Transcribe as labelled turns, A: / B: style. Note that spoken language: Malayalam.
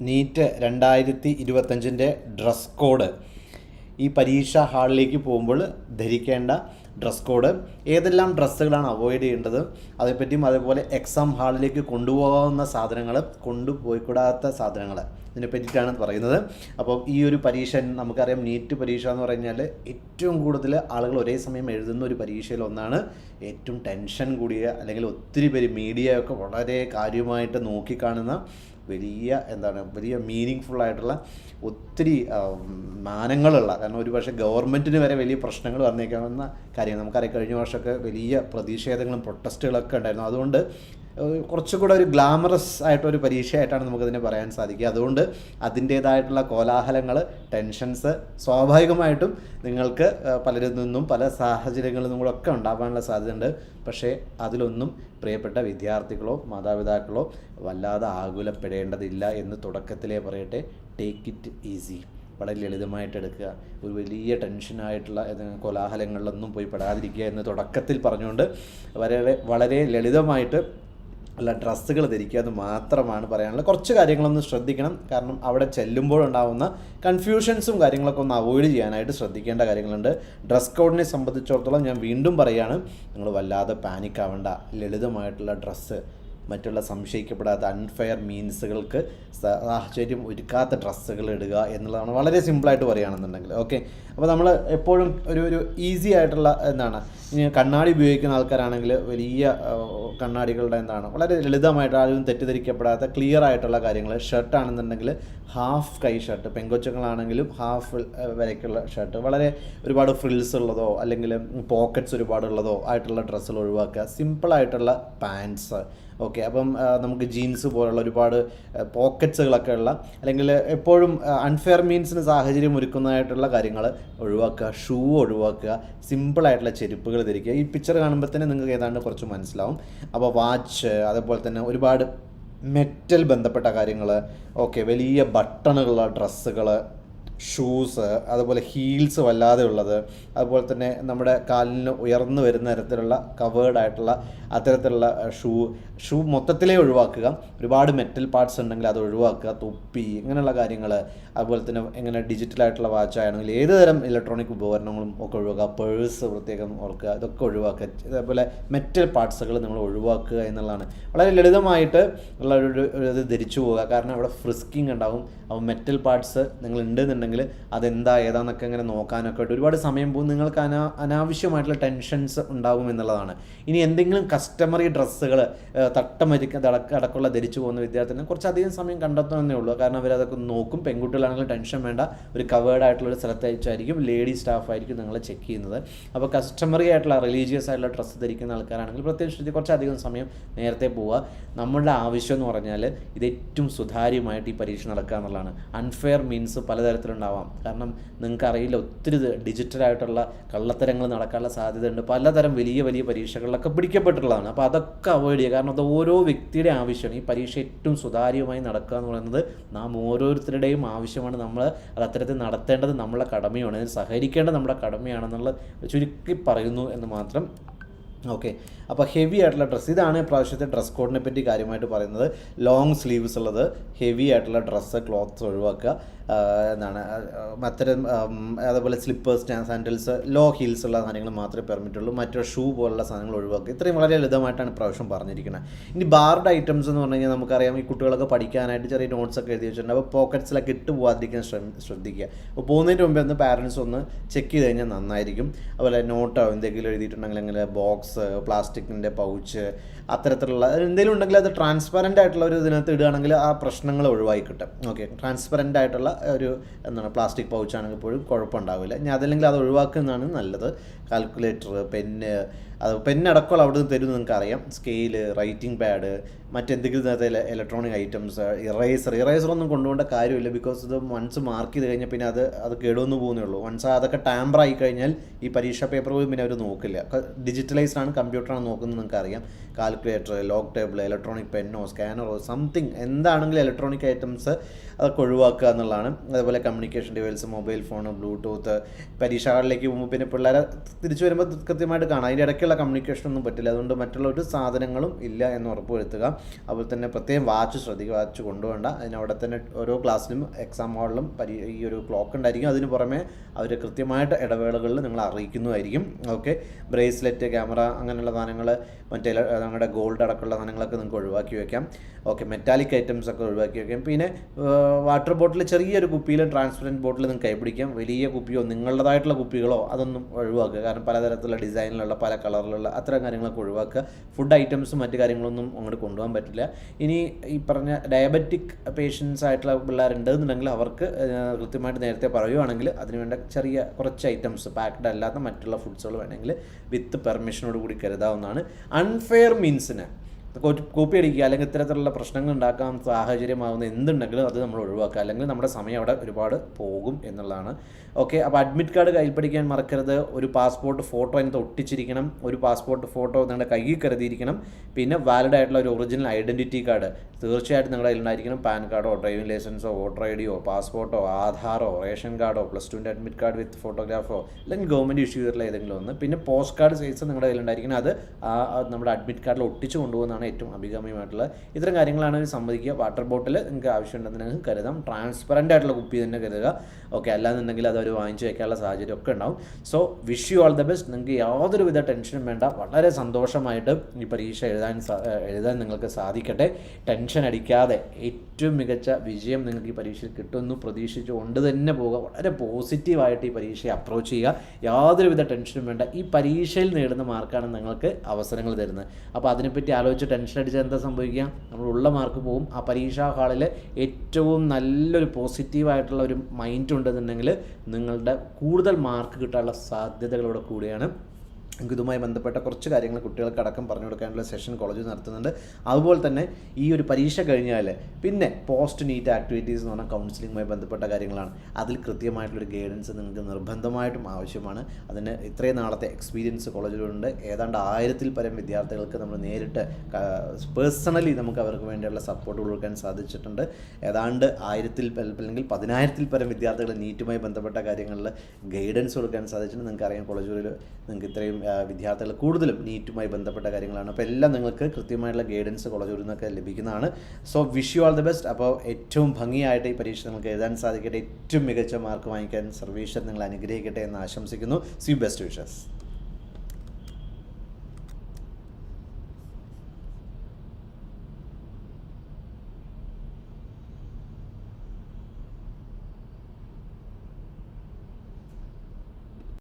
A: നീറ്റ് രണ്ടായിരത്തി ഇരുപത്തഞ്ചിന്റെ ഡ്രസ് കോഡ്. ഈ പരീക്ഷാ ഹാളിലേക്ക് പോകുമ്പോൾ ധരിക്കേണ്ട ഡ്രസ് കോഡ്. ഏതെല്ലാം ഡ്രസ്സുകളാണ് അവോയ്ഡ് ചെയ്യേണ്ടത്? അതേപ്പറ്റിയും അതേപോലെ എക്സാം ഹാളിലേക്ക് കൊണ്ടുപോകാവുന്ന സാധനങ്ങൾ കൊണ്ടുപോയിക്കൂടാത്ത സാധനങ്ങൾ. ഇതിനെ പറ്റിയിട്ടാണ് പറയുന്നത്. അപ്പോൾ ഈ ഒരു പരീക്ഷ നമുക്കറിയാം. നീറ്റ് പരീക്ഷ എന്ന് പറഞ്ഞാൽ ഏറ്റവും കൂടുതൽ ആളുകൾ ഒരേ സമയം എഴുതുന്ന ഒരു പരീക്ഷയിൽ ഒന്നാണ്. ഏറ്റവും ടെൻഷൻ കൂടിയ അല്ലെങ്കിൽ ഒത്തിരി പേര് മീഡിയ ഒക്കെ വളരെ കാര്യമായിട്ട് നോക്കിക്കാണുന്ന വലിയ എന്താണ് വലിയ മീനിങ് ഫുള്ളായിട്ടുള്ള ഒത്തിരി മാനങ്ങളുള്ള കാരണം ഒരു പക്ഷേ ഗവൺമെന്റിന് വരെ വലിയ പ്രശ്നങ്ങൾ വന്നേക്കാവുന്ന കാര്യങ്ങൾ. നമുക്കറിയാം കഴിഞ്ഞ വർഷമൊക്കെ വലിയ പ്രതിഷേധങ്ങളും പ്രൊട്ടസ്റ്റുകളൊക്കെ ഉണ്ടായിരുന്നു. അതുകൊണ്ട് കുറച്ചുകൂടെ ഒരു ഗ്ലാമറസ് ആയിട്ടൊരു പരീക്ഷയായിട്ടാണ് നമുക്കതിനെ പറയാൻ സാധിക്കുക. അതുകൊണ്ട് അതിന്റേതായിട്ടുള്ള കോലാഹലങ്ങൾ ടെൻഷൻസ് സ്വാഭാവികമായിട്ടും നിങ്ങൾക്ക് പലരിൽ നിന്നും പല സാഹചര്യങ്ങളിൽ നിന്നും കൂടെ ഒക്കെ ഉണ്ടാവാനുള്ള സാധ്യതയുണ്ട്. പക്ഷേ അതിലൊന്നും പ്രിയപ്പെട്ട വിദ്യാർത്ഥികളോ മാതാപിതാക്കളോ വല്ലാതെ ആകുലപ്പെടേണ്ടതില്ല എന്ന് തുടക്കത്തിലേ പറയട്ടെ. ടേക്ക് ഇറ്റ് ഈസി വളരെ ലളിതമായിട്ട് എടുക്കുക. ഒരു വലിയ ടെൻഷനായിട്ടുള്ള കോലാഹലങ്ങളിലൊന്നും പോയി പെടാതിരിക്കുക എന്ന് തുടക്കത്തിൽ പറഞ്ഞുകൊണ്ട് വളരെ വളരെ ലളിതമായിട്ട് ഉള്ള ഡ്രസ്സുകൾ ധരിക്കുക എന്ന് മാത്രമാണ് പറയാനുള്ളത്. കുറച്ച് കാര്യങ്ങളൊന്ന് ശ്രദ്ധിക്കണം. കാരണം അവിടെ ചെല്ലുമ്പോഴുണ്ടാവുന്ന കൺഫ്യൂഷൻസും കാര്യങ്ങളൊക്കെ ഒന്ന് അവോയ്ഡ് ചെയ്യാനായിട്ട് ശ്രദ്ധിക്കേണ്ട കാര്യങ്ങളുണ്ട്. ഡ്രസ് കോഡിനെ സംബന്ധിച്ചിടത്തോളം ഞാൻ വീണ്ടും പറയുകയാണ് നിങ്ങൾ വല്ലാതെ പാനിക് ആവേണ്ട. ലളിതമായിട്ടുള്ള ഡ്രസ്സ് മറ്റുള്ള സംശയിക്കപ്പെടാത്ത അൺഫെയർ മീൻസുകൾക്ക് സാഹചര്യം ഒരുക്കാത്ത ഡ്രസ്സുകൾ ഇടുക എന്നുള്ളതാണ് വളരെ സിമ്പിളായിട്ട് പറയുകയാണെന്നുണ്ടെങ്കിൽ. ഓക്കെ അപ്പോൾ നമ്മൾ എപ്പോഴും ഒരു ഒരു ഈസി ആയിട്ടുള്ള എന്താണ്? ഇനി കണ്ണാടി ഉപയോഗിക്കുന്ന ആൾക്കാരാണെങ്കിൽ വലിയ കണ്ണാടികളുടെ എന്താണ്? വളരെ ലളിതമായിട്ട് ആരും തെറ്റിദ്ധരിക്കപ്പെടാത്ത ക്ലിയർ ആയിട്ടുള്ള കാര്യങ്ങൾ. ഷർട്ട് ആണെന്നുണ്ടെങ്കിൽ ഹാഫ് കൈ ഷർട്ട് പെങ്കൊച്ചുങ്ങളാണെങ്കിലും ഹാഫ് വരയ്ക്കുള്ള ഷർട്ട് വളരെ ഒരുപാട് ഫ്രിൽസ് ഉള്ളതോ അല്ലെങ്കിൽ പോക്കറ്റ്സ് ഒരുപാടുള്ളതോ ആയിട്ടുള്ള ഡ്രസ്സുകൾ ഒഴിവാക്കുക. സിമ്പിളായിട്ടുള്ള പാൻസ് ഓക്കെ അപ്പം നമുക്ക് ജീൻസ് പോലുള്ള ഒരുപാട് പോക്കറ്റ്സുകളൊക്കെ ഉള്ള അല്ലെങ്കിൽ എപ്പോഴും അൺഫെയർ മീൻസിന് സാഹചര്യം ഒരുക്കുന്നതായിട്ടുള്ള കാര്യങ്ങൾ ഒഴിവാക്കുക ഷൂ ഒഴിവാക്കുക സിമ്പിളായിട്ടുള്ള ചെരുപ്പുകൾ ധരിക്കുക. ഈ പിക്ചർ കാണുമ്പോൾ തന്നെ നിങ്ങൾക്ക് ഏതാണ്ട് കുറച്ച് മനസ്സിലാവും. അപ്പോൾ വാച്ച് അതേപോലെ തന്നെ ഒരുപാട് മെറ്റൽ ബന്ധപ്പെട്ട കാര്യങ്ങൾ ഓക്കെ വലിയ ബട്ടണുള്ള ഡ്രസ്സുകൾ ഷൂസ് അതുപോലെ ഹീൽസ് വല്ലാതെ ഉള്ളത്. അതുപോലെ തന്നെ നമ്മുടെ കാലിന് ഉയർന്നു വരുന്ന തരത്തിലുള്ള കവേർഡ് ആയിട്ടുള്ള അത്തരത്തിലുള്ള ഷൂ ഷൂ മൊത്തത്തിലേ ഒഴിവാക്കുക. ഒരുപാട് മെറ്റൽ പാർട്സ് ഉണ്ടെങ്കിൽ അത് ഒഴിവാക്കുക. തൊപ്പി ഇങ്ങനെയുള്ള കാര്യങ്ങൾ അതുപോലെ തന്നെ എങ്ങനെ ഡിജിറ്റൽ ആയിട്ടുള്ള വാച്ച് ആണെങ്കിൽ ഏത് തരം ഇലക്ട്രോണിക് ഉപകരണങ്ങളും ഒക്കെ ഒഴിവാക്കുക. പേഴ്സ് പ്രത്യേകം ഓർക്കുക. ഇതൊക്കെ ഒഴിവാക്കുക. അതേപോലെ മെറ്റൽ പാർട്സുകൾ നമ്മൾ ഒഴിവാക്കുക എന്നുള്ളതാണ്. വളരെ ലളിതമായിട്ട് ഉള്ള ഒരു ഇത് ധരിച്ചു പോവുക. കാരണം അവിടെ ഫ്രിസ്കിങ് ഉണ്ടാവും. അപ്പോൾ മെറ്റൽ പാർട്സ് നിങ്ങൾ ഉണ്ടെന്നുണ്ടെങ്കിൽ അതെന്താ ഏതാന്നൊക്കെ ഇങ്ങനെ നോക്കാനൊക്കെ ആയിട്ട് ഒരുപാട് സമയം പോകും. നിങ്ങൾക്ക് അനാ അനാവശ്യമായിട്ടുള്ള ടെൻഷൻസ് ഉണ്ടാകും എന്നുള്ളതാണ്. ഇനി എന്തെങ്കിലും കസ്റ്റമറി ഡ്രസ്സുകൾ തട്ടമരിക്ക അടക്കമുള്ള ധരിച്ചു പോകുന്ന വിദ്യാർത്ഥിനെ കുറച്ചധികം സമയം കണ്ടെത്തണമെന്നേ ഉള്ളൂ. കാരണം അവരതൊക്കെ നോക്കും. പെൺകുട്ടികളാണെങ്കിൽ ടെൻഷൻ വേണ്ട. ഒരു കവേർഡ് ആയിട്ടുള്ള ഒരു സ്ഥലത്ത് അയച്ചായിരിക്കും. ലേഡി സ്റ്റാഫ് ആയിരിക്കും നിങ്ങളെ ചെക്ക് ചെയ്യുന്നത്. അപ്പോൾ കസ്റ്റമറി ആയിട്ടുള്ള റിലീജിയസ് ആയിട്ടുള്ള ഡ്രസ്സ് ധരിക്കുന്ന ആൾക്കാരാണെങ്കിൽ പ്രത്യേകിച്ച് ശ്രദ്ധിച്ച് കുറച്ചധികം സമയം നേരത്തെ പോവുക. നമ്മളുടെ ആവശ്യം എന്ന് പറഞ്ഞാൽ ഇത് ഏറ്റവും സുതാര്യമായിട്ട് ഈ പരീക്ഷ നടക്കുക എന്നുള്ളതാണ്. അൺഫെയർ മീൻസ് പലതരത്തിലുണ്ടാവാം കാരണം നിങ്ങൾക്ക് അറിയില്ല ഒത്തിരി ഡിജിറ്റലായിട്ടുള്ള കള്ളത്തരങ്ങൾ നടക്കാനുള്ള സാധ്യതയുണ്ട്. പലതരം വലിയ വലിയ പരീക്ഷകളിലൊക്കെ പിടിക്കപ്പെട്ടിട്ടുള്ളതാണ്. അപ്പോൾ അതൊക്കെ അവോയ്ഡ് ചെയ്യുക. കാരണം അത് ഓരോ വ്യക്തിയുടെ ആവശ്യമാണ്. ഈ പരീക്ഷ ഏറ്റവും സുതാര്യമായി നടക്കുക എന്ന് പറയുന്നത് നാം ഓരോരുത്തരുടെയും ആവശ്യമാണ്. നമ്മൾ അത് അത്തരത്തിൽ നടത്തേണ്ടത് നമ്മളെ കടമയാണ്. അതിന് സഹകരിക്കേണ്ടത് നമ്മുടെ കടമയാണെന്നുള്ള ചുരുക്കി പറയുന്നു എന്ന് മാത്രം ഓക്കെ. അപ്പോൾ ഹെവി ആയിട്ടുള്ള ഡ്രസ്സ് ഇതാണ് പ്രാവശ്യത്തെ ഡ്രസ് കോഡിനെ പറ്റി കാര്യമായിട്ട് പറയുന്നത്. ലോങ് സ്ലീവ്സ് ഉള്ളത് ഹെവി ആയിട്ടുള്ള ഡ്രസ്സ് ക്ലോത്ത്സ് ഒഴിവാക്കുക എന്താണ് അത്തരം അതേപോലെ സ്ലിപ്പേഴ്സ് സാൻഡൽസ് ലോ ഹീൽസ് ഉള്ള സാധനങ്ങൾ മാത്രമേ പെർമിറ്റുള്ളൂ മറ്റു ഷൂ പോലുള്ള സാധനങ്ങൾ ഒഴിവാക്കുക. ഇത്രയും വളരെ ലളിതമായിട്ടാണ് പ്രാവശ്യം പറഞ്ഞിരിക്കുന്നത് ഇനി ബാർഡ് ഐറ്റംസ് എന്ന് പറഞ്ഞു കഴിഞ്ഞാൽ നമുക്കറിയാം ഈ കുട്ടികളൊക്കെ പഠിക്കാനായിട്ട് ചെറിയ നോട്ട്സ് ഒക്കെ എഴുതി വെച്ചിട്ടുണ്ട്. അപ്പോൾ പോക്കറ്റ്സിലൊക്കെ ഇട്ട് പോകാതിരിക്കാൻ ശ്രദ്ധിക്കുക. അപ്പോൾ പോകുന്നതിന് മുമ്പേ ഒന്ന് പാരൻസ് ഒന്ന് ചെക്ക് ചെയ്ത് കഴിഞ്ഞാൽ നന്നായിരിക്കും. അതുപോലെ നോട്ടോ എന്തെങ്കിലും എഴുതിയിട്ടുണ്ടെങ്കിൽ അങ്ങനെ ബോക്സ് പ്ലാസ്റ്റിക്കിന്റെ പൗച്ച് അത്തരത്തിലുള്ള എന്തെങ്കിലും ഉണ്ടെങ്കിൽ അത് ട്രാൻസ്പെറന്റ് ആയിട്ടുള്ള ഒരു ഇതിനകത്ത് ഇടുകയാണെങ്കിൽ ആ പ്രശ്നങ്ങൾ ഒഴിവായി കിട്ടും. ഓക്കെ ട്രാൻസ്പെറന്റ് ആയിട്ടുള്ള ഒരു എന്താണ് പ്ലാസ്റ്റിക് പൗച്ചാണെങ്കിൽ പോലും കുഴപ്പമുണ്ടാവില്ല. ഇനി അതല്ലെങ്കിൽ അത് ഒഴിവാക്കുന്നതാണ് നല്ലത്. കാൽക്കുലേറ്റർ പെന്ന് അത് പെന്നടക്കമുള്ള അവിടെ നിന്ന് തരും നിങ്ങൾക്ക് അറിയാം സ്കെയിൽ റൈറ്റിംഗ് പാഡ് മറ്റെന്തെങ്കിലും തരത്തിലെ ഇലക്ട്രോണിക് ഐറ്റംസ് ഇറേസർ ഇറേസർ ഒന്നും കൊണ്ടുപോകേണ്ട കാര്യമില്ല. ബിക്കോസ് ഇത് വൺസ് മാർക്ക് ചെയ്ത് കഴിഞ്ഞാൽ പിന്നെ അത് അത് കേടുവന്നു പോകുന്നേ ഉള്ളൂ. വൺസ് അതൊക്കെ ടാമ്പർ ആയി കഴിഞ്ഞാൽ ഈ പരീക്ഷാ പേപ്പർ പോലും പിന്നെ അവർ നോക്കില്ല. ഡിജിറ്റലൈസ്ഡ് ആണ് കമ്പ്യൂട്ടറാണ് നോക്കുന്നത് നിങ്ങൾക്ക് അറിയാം കാൽക്കുലേറ്റർ ലോക്ക് ടേബിൾ ഇലക്ട്രോണിക് പെന്നോ സ്കാനറോ സംതിങ് എന്താണെങ്കിലും ഇലക്ട്രോണിക് ഐറ്റംസ് അതൊക്കെ ഒഴിവാക്കുക എന്നുള്ളതാണ്. അതുപോലെ communication device mobile phone bluetooth പരീക്ഷ ഹാളിലേക്ക് പോകുമ്പോൾ പിന്നെ പിള്ളേരെ തിരിച്ചു വരുമ്പോൾ കൃത്യമായിട്ട് കാണാം. അതിന്റെ ഇടയ്ക്കുള്ള കമ്മ്യൂണിക്കേഷൻ ഒന്നും പറ്റില്ല. അതുകൊണ്ട് മറ്റുള്ള ഒരു സാധനങ്ങളും ഇല്ല എന്ന് ഉറപ്പുവരുത്തുക. അതുപോലെ തന്നെ പ്രത്യേകം വാച്ച് ശ്രദ്ധിക്കുക. വാച്ച് കൊണ്ടുപോകണ്ട. അതിനവിടെ തന്നെ ഓരോ ക്ലാസ്സിലും എക്സാം ഹാളിലും പരി ഈ ഒരു ക്ലോക്ക് ഉണ്ടായിരിക്കും. അതിന് പുറമെ അവർ കൃത്യമായിട്ട് ഇടവേളകളിൽ നിങ്ങൾ അറിയിക്കുന്നതായിരിക്കും. ഓക്കെ ബ്രേസ്ലെറ്റ് ക്യാമറ അങ്ങനെയുള്ള സാധനങ്ങൾ മറ്റേ നമ്മുടെ ഗോൾഡ് അടക്കമുള്ള സാധനങ്ങളൊക്കെ നിങ്ങൾക്ക് ഒഴിവാക്കി വയ്ക്കാം ഓക്കെ മെറ്റാലിക് ഐറ്റംസ് ഒക്കെ ഒഴിവാക്കി വയ്ക്കാം പിന്നെ വാട്ടർ ബോട്ടിൽ ചെറിയൊരു കുപ്പിയിൽ ട്രാൻസ്പെറന്റ് ബോട്ടിൽ നിങ്ങൾക്ക് കൈപിടിക്കാം. വലിയ കുപ്പിയോ നിങ്ങളുടേതായിട്ടുള്ള കുപ്പികളോ അതൊന്നും ഒഴിവാക്കുക. കാരണം പലതരത്തിലുള്ള ഡിസൈനിലുള്ള പല കളറിലുള്ള അത്തരം കാര്യങ്ങളൊക്കെ ഒഴിവാക്കുക. ഫുഡ് ഐറ്റംസും മറ്റു കാര്യങ്ങളൊന്നും അങ്ങോട്ട് കൊണ്ടുപോകാൻ പറ്റില്ല. ഇനി ഈ പറഞ്ഞ ഡയബറ്റിക് പേഷ്യൻസ് ആയിട്ടുള്ള പിള്ളേരുണ്ടെന്നുണ്ടെങ്കിൽ അവർക്ക് കൃത്യമായിട്ട് നേരത്തെ പറയുവാണെങ്കിൽ അതിനുവേണ്ട ചെറിയ കുറച്ച് ഐറ്റംസ് പാക്ഡ് അല്ലാത്ത മറ്റുള്ള ഫുഡ്സുകൾ വേണമെങ്കിൽ വിത്ത് പെർമിഷനോട് കൂടി കരുതാവുന്നതാണ്. അൺഫെയർ മീൻസിന് കോപ്പി അടിക്കുക അല്ലെങ്കിൽ ഇത്തരത്തിലുള്ള പ്രശ്നങ്ങൾ ഉണ്ടാക്കാൻ സാഹചര്യമാവുന്ന എന്തുണ്ടെങ്കിലും അത് നമ്മൾ ഒഴിവാക്കുക. അല്ലെങ്കിൽ നമ്മുടെ സമയം അവിടെ ഒരുപാട് പോകും എന്നുള്ളതാണ്. ഓക്കെ അപ്പോൾ അഡ്മിറ്റ് കാർഡ് കയ്യിൽ പിടിക്കാൻ മറക്കരുത്. ഒരു പാസ്പോർട്ട് ഫോട്ടോ അതിനകത്ത് ഒട്ടിച്ചിരിക്കണം. ഒരു പാസ്പോർട്ട് ഫോട്ടോ നിങ്ങളുടെ കയ്യിൽ കരുതിയിരിക്കണം. പിന്നെ വാലിഡ് ആയിട്ടുള്ള ഒരു ഒറിജിനൽ ഐഡന്റിറ്റി കാർഡ് തീർച്ചയായിട്ടും നിങ്ങളുടെ കയ്യിൽ ഉണ്ടായിരിക്കണം. പാൻ കാർഡോ ഡ്രൈവിംഗ് ലൈസൻസോ വോട്ടർ ഐ ഡിയോ പാസ്പോർട്ടോ ആധാറോ റേഷൻ കാർഡോ പ്ലസ് ടുവിന്റെ അഡ്മിറ്റ് കാർഡ് വിത്ത് ഫോട്ടോഗ്രാഫോ അല്ലെങ്കിൽ ഗവൺമെന്റ് ഇഷ്യൂ ചെയ്തിട്ടുള്ള ഏതെങ്കിലും ഒന്ന്. പിന്നെ പോസ്റ്റ് കാർഡ് സൈസ് നിങ്ങളുടെ കയ്യിൽ ഉണ്ടായിരിക്കണം. അത് നമ്മുടെ അഡ്മിറ്റ് കാർഡിൽ ഒട്ടിച്ച് കൊണ്ടുപോകുന്നതാണ്. ഏറ്റവും അഭികാമ്യമായിട്ടുള്ളത്. ഇത്തരം കാര്യങ്ങളാണ് അവർ സമ്മതിക്കുക. വാട്ടർ ബോട്ടിൽ നിങ്ങൾക്ക് ആവശ്യമുണ്ടെന്നുണ്ടെങ്കിൽ കരുതാം. ട്രാൻസ്പെറന്റ് ആയിട്ടുള്ള കുപ്പി തന്നെ കരുതുക. ഓക്കെ അല്ലാന്നുണ്ടെങ്കിൽ അത് അവർ വാങ്ങിച്ച് വയ്ക്കാനുള്ള സാഹചര്യം ഒക്കെ ഉണ്ടാവും. So wish you all the best നിങ്ങൾക്ക് യാതൊരുവിധ ടെൻഷനും വേണ്ട. വളരെ സന്തോഷമായിട്ട് ഈ പരീക്ഷ എഴുതാൻ എഴുതാൻ നിങ്ങൾക്ക് സാധിക്കട്ടെ. ടെൻഷൻ അടിക്കാതെ ഏറ്റവും മികച്ച വിജയം നിങ്ങൾക്ക് ഈ പരീക്ഷയിൽ കിട്ടുമെന്ന് പ്രതീക്ഷിച്ചുകൊണ്ട് തന്നെ പോവുക. വളരെ പോസിറ്റീവായിട്ട് ഈ പരീക്ഷയെ അപ്രോച്ച് ചെയ്യുക. യാതൊരുവിധ ടെൻഷനും വേണ്ട. ഈ പരീക്ഷയിൽ നേടുന്ന മാർക്കാണ് നിങ്ങൾക്ക് അവസരങ്ങൾ തരുന്നത്. അപ്പോൾ അതിനെപ്പറ്റി ആലോചിച്ച് ടെൻഷൻ അടിച്ചാൽ എന്താ സംഭവിക്കുക? ഉള്ള മാർക്ക് പോകും ആ പരീക്ഷാ ഹാളിൽ ഏറ്റവും നല്ലൊരു പോസിറ്റീവായിട്ടുള്ള ഒരു മൈൻഡ് ഉണ്ടെന്നുണ്ടെങ്കിൽ നിങ്ങളുടെ കൂടുതൽ മാർക്ക് കിട്ടാനുള്ള സാധ്യതകളോട് കൂടിയാണ്. നമുക്ക് ഇതുമായി ബന്ധപ്പെട്ട കുറച്ച് കാര്യങ്ങൾ കുട്ടികൾക്ക് അടക്കം പറഞ്ഞു കൊടുക്കാനുള്ള സെഷൻ കോളേജിൽ നടത്തുന്നുണ്ട്. അതുപോലെ തന്നെ ഈ ഒരു പരീക്ഷ കഴിഞ്ഞാൽ പിന്നെ പോസ്റ്റ് നീറ്റ് ആക്ടിവിറ്റീസ് എന്ന് പറഞ്ഞാൽ കൗൺസിലിങ്ങുമായി ബന്ധപ്പെട്ട കാര്യങ്ങളാണ്. അതിൽ കൃത്യമായിട്ടുള്ളൊരു ഗൈഡൻസ് നിങ്ങൾക്ക് നിർബന്ധമായിട്ടും ആവശ്യമാണ്. അതിന് ഇത്രയും നാളത്തെ എക്സ്പീരിയൻസ് കോളേജിലുണ്ട് ഏതാണ്ട് ആയിരത്തിൽ പരം വിദ്യാർത്ഥികൾക്ക് നമ്മൾ നേരിട്ട് പേഴ്സണലി നമുക്ക് അവർക്ക് വേണ്ടിയുള്ള സപ്പോർട്ട് കൊടുക്കാൻ സാധിച്ചിട്ടുണ്ട്. ഏതാണ്ട് ആയിരത്തിൽ അല്ലെങ്കിൽ പതിനായിരത്തിൽ പരം വിദ്യാർത്ഥികൾ നീറ്റുമായി ബന്ധപ്പെട്ട കാര്യങ്ങളിൽ ഗൈഡൻസ് കൊടുക്കാൻ സാധിച്ചിട്ടുണ്ട്. നിങ്ങൾക്ക് അറിയാം കോളേജുകളിൽ നിങ്ങൾക്ക് ഇത്രയും വിദ്യാർത്ഥികൾ കൂടുതലും നീറ്റുമായി ബന്ധപ്പെട്ട കാര്യങ്ങളാണ്. അപ്പോൾ എല്ലാം നിങ്ങൾക്ക് കൃത്യമായിട്ടുള്ള ഗൈഡൻസ് കോളേജ് നിന്നൊക്കെ ലഭിക്കുന്നതാണ്. So wish you all the best അപ്പോൾ ഏറ്റവും ഭംഗിയായിട്ട് ഈ പരീക്ഷ നിങ്ങൾക്ക് എഴുതാൻ സാധിക്കട്ടെ. ഏറ്റവും മികച്ച മാർക്ക് വാങ്ങിക്കാൻ സർവീഷൻ നിങ്ങൾ അനുഗ്രഹിക്കട്ടെ എന്ന് ആശംസിക്കുന്നു. C best wishes